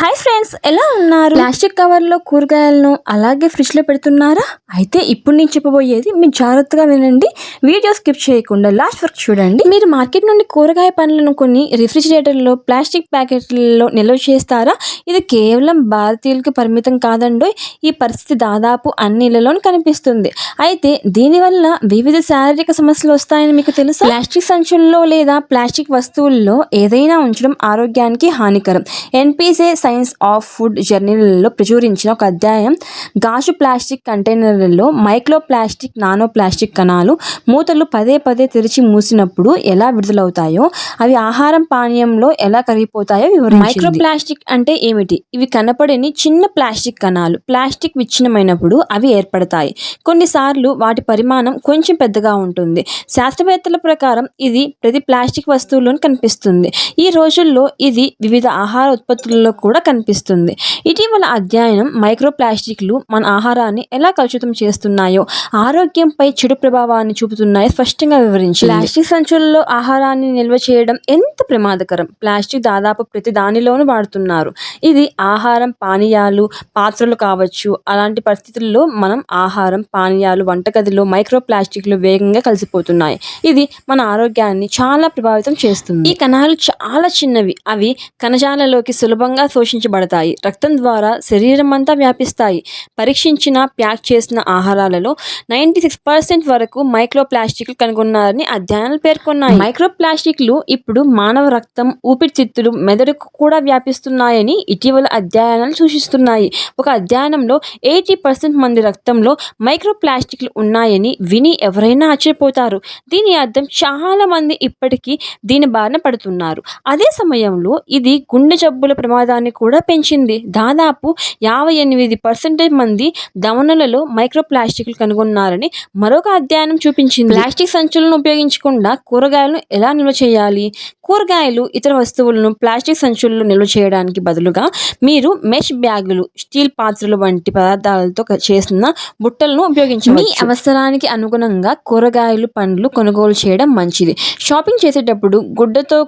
Hi friends ఎలా ఉన్నారు? Plastic కవర్లో కూరగాయలను అలాగే ఫ్రిడ్జ్లో పెడుతున్నారా? అయితే ఇప్పుడు నేను చెప్పబోయేది మీరు జాగ్రత్తగా వినండి. వీడియో స్కిప్ చేయకుండా లాస్ట్ వరకు చూడండి. మీరు మార్కెట్ నుండి కూరగాయ పండ్లను కొన్ని రిఫ్రిజిరేటర్లో ప్లాస్టిక్ ప్యాకెట్లలో నిల్వ చేస్తారా? ఇది కేవలం భారతీయులకు పరిమితం కాదండి ఈ పరిస్థితి దాదాపు అన్ని ఇళ్ళలోనూ కనిపిస్తుంది. అయితే దీనివల్ల వివిధ శారీరక సమస్యలు వస్తాయని మీకు తెలుసు? ప్లాస్టిక్ సంచుల్లో లేదా ప్లాస్టిక్ వస్తువుల్లో ఏదైనా ఉంచడం ఆరోగ్యానికి హానికరం. ఎన్పిసే సైన్స్ ఆఫ్ ఫుడ్ జర్నీలలో ప్రచురించిన ఒక అధ్యాయం. గాజు ప్లాస్టిక్ కంటైనర్లలో మైక్రో ప్లాస్టిక్ నానో ప్లాస్టిక్ కణాలు మూతలు పదే పదే తెరిచి మూసినప్పుడు ఎలా విడుదలవుతాయో అవి ఆహారం పానీయంలో ఎలా కరిగిపోతాయో మైక్రో ప్లాస్టిక్ అంటే ఏమిటి? ఇవి కనపడని చిన్న ప్లాస్టిక్ కణాలు. ప్లాస్టిక్ విచ్ఛిన్నమైనప్పుడు అవి ఏర్పడతాయి. కొన్నిసార్లు వాటి పరిమాణం కొంచెం పెద్దగా ఉంటుంది. శాస్త్రవేత్తల ప్రకారం ఇది ప్రతి ప్లాస్టిక్ వస్తువులోనూ కనిపిస్తుంది. ఈ రోజుల్లో ఇది వివిధ ఆహార ఉత్పత్తులలో కూడా కనిపిస్తుంది. ఇటీవల అధ్యయనం మైక్రోప్లాస్టిక్లు మన ఆహారాన్ని ఎలా కలుషితం చేస్తున్నాయో ఆరోగ్యంపై చెడు ప్రభావాన్ని చూపుతున్నాయో స్పష్టంగా వివరించి ప్లాస్టిక్ సంచులలో ఆహారాన్ని నిల్వ చేయడం ఎంత ప్రమాదకరం? ప్లాస్టిక్ దాదాపు ప్రతి దానిలోనూ వాడుతున్నారు. ఇది ఆహారం పానీయాలు పాత్రలు కావచ్చు. అలాంటి పరిస్థితుల్లో మనం ఆహారం పానీయాలు వంటగదిలో మైక్రో ప్లాస్టిక్లు వేగంగా కలిసిపోతున్నాయి. ఇది మన ఆరోగ్యాన్ని చాలా ప్రభావితం చేస్తుంది. ఈ కణాలు చాలా చిన్నవి. అవి కణజాలలోకి సులభంగా పోషించబడతాయి. రక్తం ద్వారా శరీరం అంతా వ్యాపిస్తాయి. పరీక్షించిన ప్యాక్ చేసిన ఆహారాలలో నైంటీ సిక్స్ పర్సెంట్ వరకు మైక్రో ప్లాస్టిక్లు కనుగొన్నారని అధ్యయనాలు పేర్కొన్నాయి. మైక్రో ప్లాస్టిక్లు ఇప్పుడు మానవ రక్తం ఊపిరితిత్తులు మెదడుకు కూడా వ్యాపిస్తున్నాయని ఇటీవల అధ్యయనాలు సూచిస్తున్నాయి. ఒక అధ్యయనంలో ఎయిటీ పర్సెంట్ మంది రక్తంలో మైక్రో ప్లాస్టిక్లు ఉన్నాయని విని ఎవరైనా ఆశ్చర్యపోతారు. దీని అర్థం చాలా మంది ఇప్పటికీ దీని బారిన పడుతున్నారు. అదే సమయంలో ఇది గుండె జబ్బుల ప్రమాదాన్ని కూడా పెంచింది. దాదాపు యాభై ఎనిమిది పర్సెంటేజ్ మంది దవనలలో మైక్రో ప్లాస్టిక్లు కనుగొన్నారని మరొక అధ్యయనం చూపించింది. ప్లాస్టిక్ సంచులను ఉపయోగించకుండా కూరగాయలను ఎలా నిల్వ చేయాలి? కూరగాయలు ఇతర వస్తువులను ప్లాస్టిక్ సంచుల్లో నిల్వ చేయడానికి బదులుగా మీరు మెష్ బ్యాగులు స్టీల్ పాత్రలు వంటి పదార్థాలతో క- చేసిన బుట్టలను ఉపయోగించి మీ అవసరానికి అనుగుణంగా కూరగాయలు పండ్లు కొనుగోలు చేయడం మంచిది. షాపింగ్ చేసేటప్పుడు గుడ్డతో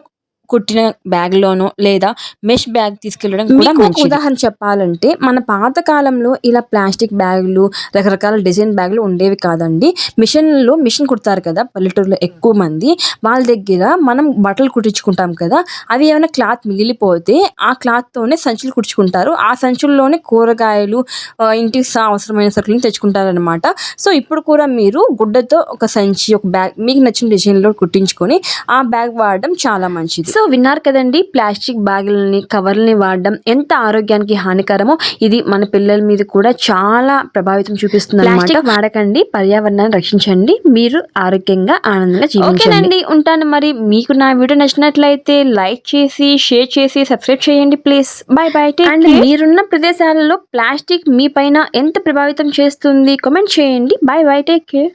కుట్టిన బ్యాగ్లోనో లేదా మెష్ బ్యాగ్ తీసుకెళ్ళడం కూడా ఉదాహరణ చెప్పాలంటే మన పాత కాలంలో ఇలా ప్లాస్టిక్ బ్యాగులు రకరకాల డిజైన్ బ్యాగులు ఉండేవి కాదండి. మిషన్లో మిషన్ కుడతారు కదా పల్లెటూరులో ఎక్కువ మంది. వాళ్ళ దగ్గర మనం బట్టలు కుట్టించుకుంటాం కదా అవి ఏమైనా క్లాత్ మిగిలిపోతే ఆ క్లాత్తోనే సంచులు కుట్టుకుంటారు ఆ సంచుల్లోనే కూరగాయలు ఇంటికి సా- అవసరమైన సరుకులను తెచ్చుకుంటారనమాట సో ఇప్పుడు కూడా మీరు గుడ్డతో ఒక సంచి ఒక బ్యాగ్ మీకు నచ్చిన డిజైన్లో కుట్టించుకొని ఆ బ్యాగ్ వాడడం చాలా మంచిది. సో విన్నారు కదండి ప్లాస్టిక్ బ్యాగులని కవర్లని వాడడం ఎంత ఆరోగ్యానికి హానికరమో ఇది మన పిల్లల మీద కూడా చాలా ప్రభావితం చూపిస్తుంది ప్లాస్టిక్ వాడకండి పర్యావరణాన్ని రక్షించండి మీరు ఆరోగ్యంగా ఆనందంగా జీవించండి. ఉంటాను మరి. మీకు నా వీడియో నచ్చినట్లయితే లైక్ చేసి షేర్ చేసి సబ్స్క్రైబ్ చేయండి ప్లీజ్. బై బై అండ్ మీరున్న ప్రదేశాలలో ప్లాస్టిక్ మీ పైన ఎంత ప్రభావితం చేస్తుంది కామెంట్ చేయండి. By bye take care